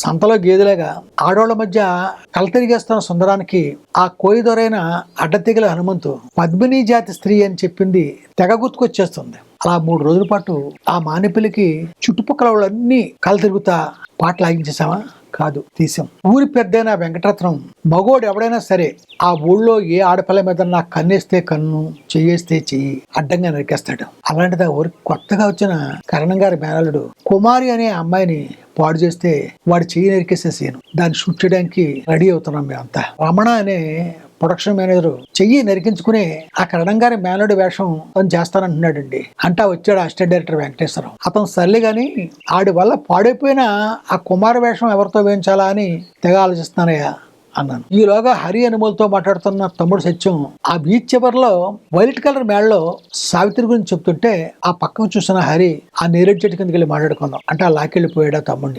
సంతలో గేదెలాగా ఆడోళ్ళ మధ్య కలతిరిగేస్తున్న సుందరానికి ఆ కోయిదొరైన అడ్డతిగల హనుమంతు పద్మిని జాతి స్త్రీ అని చెప్పింది తెగ గుర్తుకొచ్చేస్తుంది. అలా మూడు రోజుల పాటు ఆ మానిపిలికి చుట్టుపక్కల వాళ్ళన్నీ కలతిరుగుతా పాటలు ఆగించేసామా కాదు తీసాం ఊరి పెద్దైన వెంకటరత్నం మగోడు ఎవడైనా సరే ఆ ఊళ్ళో ఏ ఆడపిల్ల మీద నా కన్నేస్తే కన్ను చెయ్యేస్తే చెయ్యి అడ్డంగా నరికేస్తాడు. అలాంటిది ఊరికి కొత్తగా వచ్చిన కరణం గారి మేనలుడు కుమారి అనే అమ్మాయిని పాడు చేస్తే వాడు చెయ్యి నరికేసే సీన్ దాన్ని షూట్ చేయడానికి రెడీ అవుతున్నాం మేమంతా రమణ అనే ప్రొడక్షన్ మేనేజర్ చెయ్యి నరికించుకుని ఆ కరణం గారి మేనడు వేషం అని చేస్తానంటున్నాడండి. అంటా వచ్చాడు అసిస్టెంట్ డైరెక్టర్ వెంకటేశ్వరం అతను సర్లే గాని ఆడి వల్ల పాడైపోయిన ఆ కుమార వేషం ఎవరితో వేయించాలా అని తెగ ఆలోచిస్తున్నానయ్యా. అన్నాను. ఈలోగా హరి అనుమలతో మాట్లాడుతున్న తమ్ముడు సత్యం ఆ బీచ్ చివరిలో వైలెట్ కలర్ మేడలో సావిత్రి గురించి చెప్తుంటే ఆ పక్కకు చూసిన హరి ఆ నేరేడు చెట్టు కిందకి వెళ్ళి మాట్లాడుకుందాం. అంటే ఆ లాకెళ్ళిపోయాడు ఆ తమ్ముడిని.